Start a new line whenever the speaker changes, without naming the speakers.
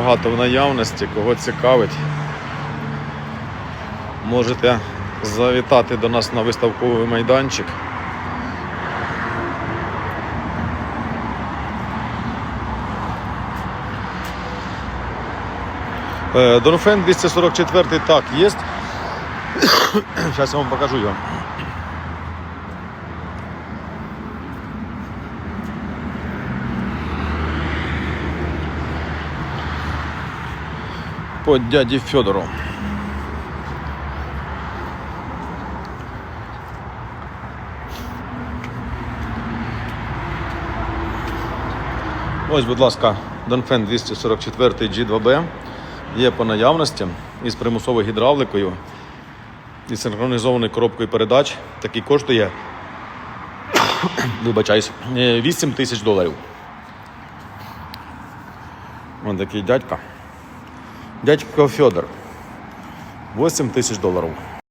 Багато в наявності, кого цікавить. Можете завітати до нас на виставковий майданчик. Е, Донфен 244 так, є. Зараз я вам покажу його. По дяді Федору. Ось, будь ласка, Донфен 244 G2B. Є по наявності із примусовою гідравликою і синхронізованою коробкою передач. Такий коштує вибачаюсь, е, 8 тисяч доларів. Ось такий дядька. Дядько Федор. 8 тысяч доларів.